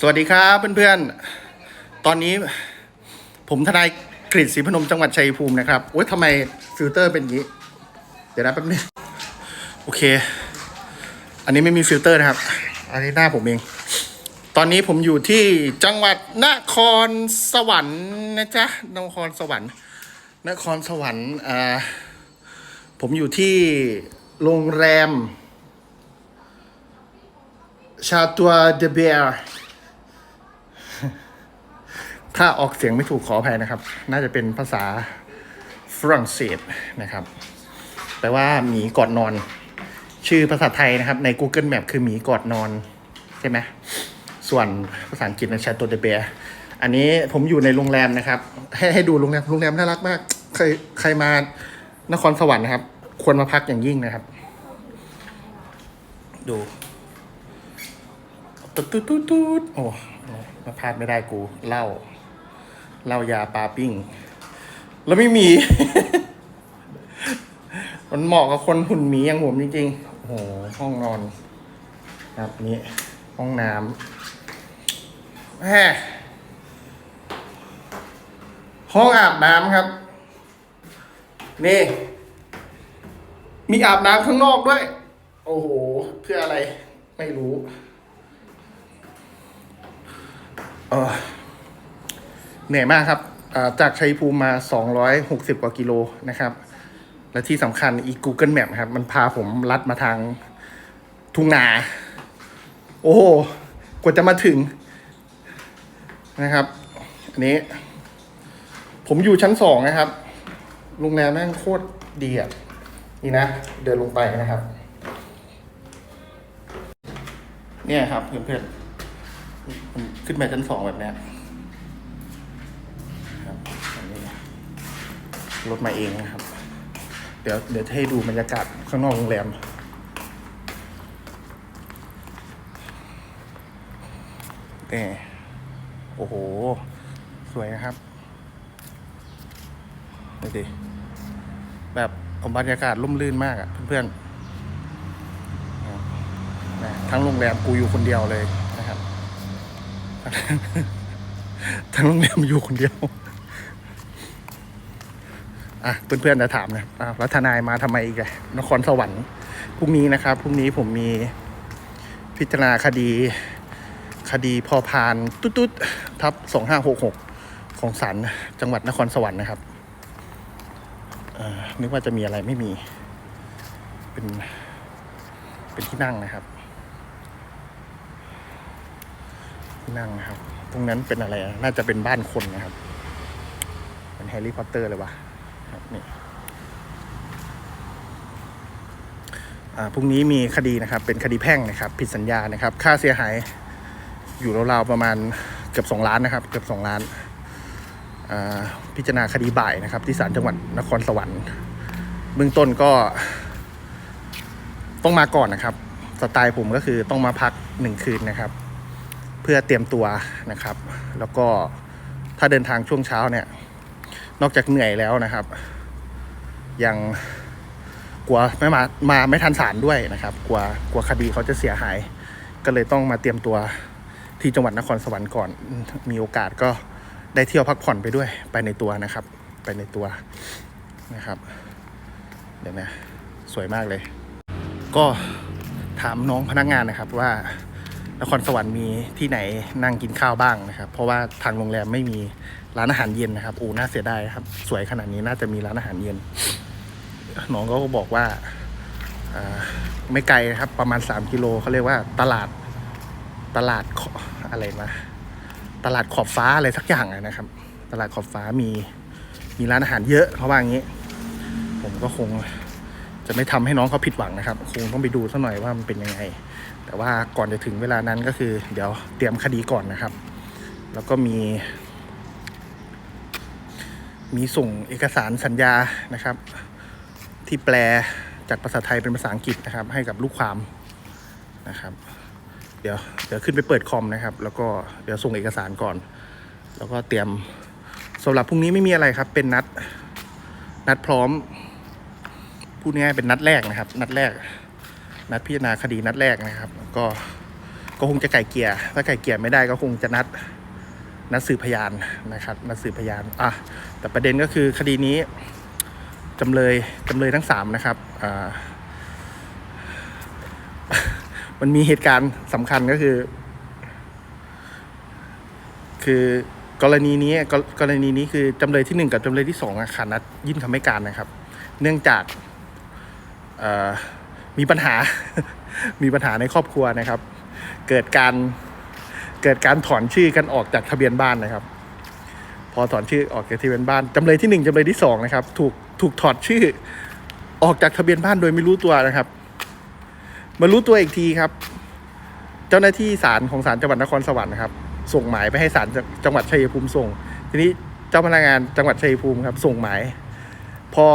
สวัสดีครับเพื่อนๆ ตอนนี้ผมทนายกฤษศรีพนมจังหวัดชัยภูมินะครับโอ๊ยทำไมฟิลเตอร์เป็นอย่างนี้ เดี๋ยวนะแป๊บนึงโอเค อันนี้ไม่มีฟิลเตอร์นะครับ อันนี้หน้าผมเอง ตอนนี้ผมอยู่ที่จังหวัดนครสวรรค์นะจ๊ะนครสวรรค์นครสวรรค์อ่าผมอยู่ที่โรงแรมชาตัวเดเบียร์ ถ้าออกเสียงไม่ถูกขออภัยนะครับ น่าจะเป็นภาษาฝรั่งเศสนะครับ แปลว่าหมีกอดนอน ชื่อภาษาไทยนะครับ ใน Google Map คือหมีกอดนอน ใช่ไหม ส่วนภาษาอังกฤษนะชาตัวเดเบียอันนี้ผมอยู่ในโรงแรมนะครับ ให้ให้ดูโรงแรม โรงแรมน่ารักมาก ใครใครมานครสวรรค์นะครับ ควรมาพักอย่างยิ่งนะครับ ดูตุ๊ดตุ๊ดตุ๊ดตุ๊ดโอ้มาพลาดไม่ได้กูเล้า เหล้ายาปลาปิ้ง แล้วไม่มี มันเหมาะกับคนหุ่นหมีอย่างผมจริงๆ โอ้โห ห้องนอน ครับนี่ห้องน้ำแหมห้องอาบน้ำครับ นี่ มีอาบน้ำข้างนอกด้วย โอ้โห เพื่ออะไรไม่รู้ เออ เหนื่อยมากครับจากชัยภูมิมา 260 กว่ากิโลนะครับ และที่สำคัญอี Google Map ครับ มันพาผมลัดมาทางทุ่งนา โอ้โหกว่าจะมาถึงนะครับ อันนี้ ผมอยู่ชั้นสองนะครับ โรงแรมแม่งโคตรดีอะนี่นะ เดินลงไปนะครับ เนี่ยครับเพื่อนๆมันขึ้นไปชั้นสองแบบเนี้ยครับอันนี้ รถมาเองนะครับ เดี๋ยวเดี๋ยวให้ดูบรรยากาศข้างนอกโรงแรมนี่โอ้โห สวยนะครับดูดิแบบผมบรรยากาศร่มรื่นมากอะเพื่อนๆนะทั้งโรงแรมกูอยู่คนเดียวเลยนะครับ ทั้งโรงแรมอยู่คนเดียว อะเพื่อนๆจะถามนะอ้าวแล้วทนายมาทำไมอีกอะนครสวรรค์พรุ่งนี้นะครับพรุ่งนี้ผมมีพิจารณาคดี คดีพอพานตุ๊ดตุ๊ดทับสองห้าหกหกของศาลจังหวัดนครสวรรค์นะครับนึกว่าจะมีอะไรไม่มี เป็น เป็นที่นั่งนะครับ ที่นั่งนะครับ ตรงนั้นเป็นอะไร น่าจะเป็นบ้านคนนะครับ เป็นแฮร์รี่พอตเตอร์เลยวะ ครับนี่พรุ่งนี้มีคดีนะครับ เป็นคดีแพ่งนะครับ ผิดสัญญานะครับ ค่าเสียหายอยู่ราวๆประมาณเกือบสองล้านนะครับ เกือบสองล้านพิจารณาคดีบ่ายนะครับ ที่ศาลจังหวัดนครสวรรค์เบื้องต้นก็ต้องมาก่อนนะครับ สไตล์ผมก็คือต้องมาพักหนึ่งคืนนะครับ เพื่อเตรียมตัวนะครับ แล้วก็ถ้าเดินทางช่วงเช้าเนี่ย นอกจากเหนื่อยแล้วนะครับ ยังกลัวไม่มามาไม่ทันศาลด้วยนะครับ กลัวกลัวคดีเขาจะเสียหาย ก็เลยต้องมาเตรียมตัวที่จังหวัดนครสวรรค์ก่อน มีโอกาสก็ได้เที่ยวพักผ่อนไปด้วยไปในตัวนะครับ ไปในตัวนะครับ เดี๋ยวนะ สวยมากเลย ก็ถามน้องพนักงานนะครับว่า นครสวรรค์มีที่ไหนนั่งกินข้าวบ้างนะครับ เพราะว่าทางโรงแรมไม่มีร้านอาหารเย็นนะครับโอ้น่าเสียดายครับ สวยขนาดนี้น่าจะมีร้านอาหารเย็นน้องก็บอกว่าไม่ไกลนะครับ ประมาณ 3 กิโลเขาเรียกว่าตลาดตลาดขออะไรมาตลาดขอบฟ้าอะไรสักอย่างนะครับ ตลาดขอบฟ้ามีมีร้านอาหารเยอะเขาว่าอย่างนี้ ผมก็คง จะไม่ทำให้น้องเขาผิดหวังนะครับ คงต้องไปดูสักหน่อยว่ามันเป็นยังไง แต่ว่าก่อนจะถึงเวลานั้นก็คือ เดี๋ยวเตรียมคดีก่อนนะครับ แล้วก็มี มีส่งเอกสารสัญญานะครับ ที่แปลจากภาษาไทยเป็นภาษาอังกฤษนะครับ ให้กับลูกความนะครับ เดี๋ยวเดี๋ยวขึ้นไปเปิดคอมนะครับ แล้วก็เดี๋ยวส่งเอกสารก่อน แล้วก็เตรียมสำหรับพรุ่งนี้ไม่มีอะไรครับ เป็นนัดนัดพร้อม พูดง่ายเป็นนัดแรกนะครับ นัดแรก นัดพิจารณาคดีนัดแรกนะครับ ก็ก็คงจะไก่เกลี่ยถ้าไก่เกลี่ยไม่ได้ก็คงจะนัดนัดสืบพยานนะครับ นัดสืบพยานอะแต่ประเด็นก็คือคดีนี้จำเลยจำเลยทั้งสามนะครับอ่ามันมีเหตุการณ์สำคัญก็คือ คือกรณีนี้กรณีนี้คือจำเลยที่หนึ่งกับจำเลยที่สองขาดนัดยื่นคำให้การนะครับ เนื่องจาก มีปัญหา มีปัญหาในครอบครัวนะครับ เกิดการเกิดการถอนชื่อกันออกจากทะเบียนบ้านนะครับ พอถอนชื่อออกจากทะเบียนบ้านจำเลยที่หนึ่งจำเลยที่สองนะครับ ถูกถูกถอดชื่อออกจากทะเบียนบ้านโดยไม่รู้ตัวนะครับ มารู้ตัวอีกทีครับ เจ้าหน้าที่ศาลของศาลจังหวัดนครสวรรค์นะครับ ส่งหมายไปให้ศาลจังหวัดชัยภูมิส่ง ทีนี้เจ้าพนักงานจังหวัดชัยภูมิครับ ส่งหมาย พอ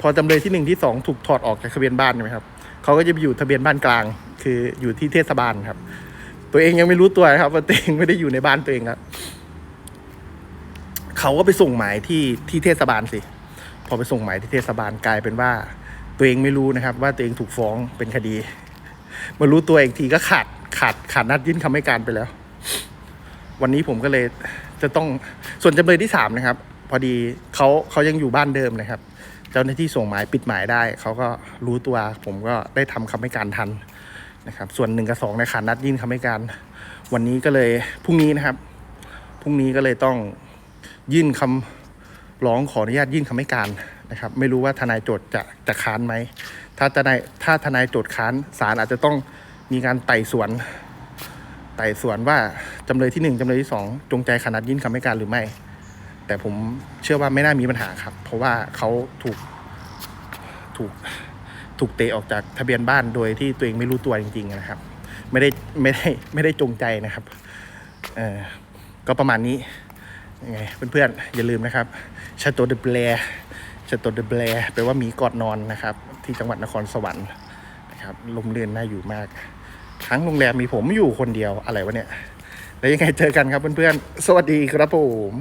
พอจำเลยที่หนึ่งที่สองถูกถอดออกจากทะเบียนบ้านใช่ไหมครับเขาก็จะไปอยู่ทะเบียนบ้านกลาง คืออยู่ที่เทศบาลครับ ตัวเองยังไม่รู้ตัวนะครับว่าตัวเองไม่ได้อยู่ในบ้านตัวเองครับเขาก็ไปส่งหมายที่ที่เทศบาลสิ พอไปส่งหมายที่เทศบาลกลายเป็นว่า ตัวเองไม่รู้นะครับ ว่าตัวเองถูกฟ้องเป็นคดีมารู้ตัวอีกทีก็ขาดขาดขาดนัดยื่นคำให้การไปแล้ว วันนี้ผมก็เลยจะต้องส่วนจำเลยที่สามนะครับ พอดีเขาเขายังอยู่บ้านเดิมนะครับ จ้าหน้าที่ส่งหมายปิดหมายได้ เขาก็รู้ตัวผมก็ได้ทำคำให้การทันนะครับส่วนหนึ่งกับสองในขาดนัดยื่นคำให้การ วันนี้ก็เลยพรุ่งนี้นะครับพรุ่งนี้ก็เลยต้องยื่นคำร้องขออนุญาตยื่นคำให้การนะครับ ไม่รู้ว่าทนายโจทย์จะจะค้านไหมถ้าทนายถ้าทนายโจทย์ค้านศาลอาจจะต้องมีการไต่สวนไต่สวนว่าจำเลยที่หนึ่งจำเลยที่สองจงใจขนาดยื่นคำให้การหรือไม่ แต่ผมเชื่อว่าไม่น่ามีปัญหาครับ เพราะว่าเขาถูกถูกถูกเตะออกจากทะเบียนบ้านโดยที่ตัวเองไม่รู้ตัวจริง ๆ นะครับ ไม่ได้ไม่ได้ไม่ได้จงใจนะครับเออก็ประมาณนี้ยังไงเพื่อนๆ อย่าลืมนะครับชาโตเดเบลชาโตเดเบลแปลว่าหมีกอดนอนนะครับ ที่จังหวัดนครสวรรค์นะครับลมเรือนน่าอยู่มาก ทั้งโรงแรมมีผมอยู่คนเดียวอะไรวะเนี่ย แล้วยังไงเจอกันครับเพื่อนๆ สวัสดีครับผม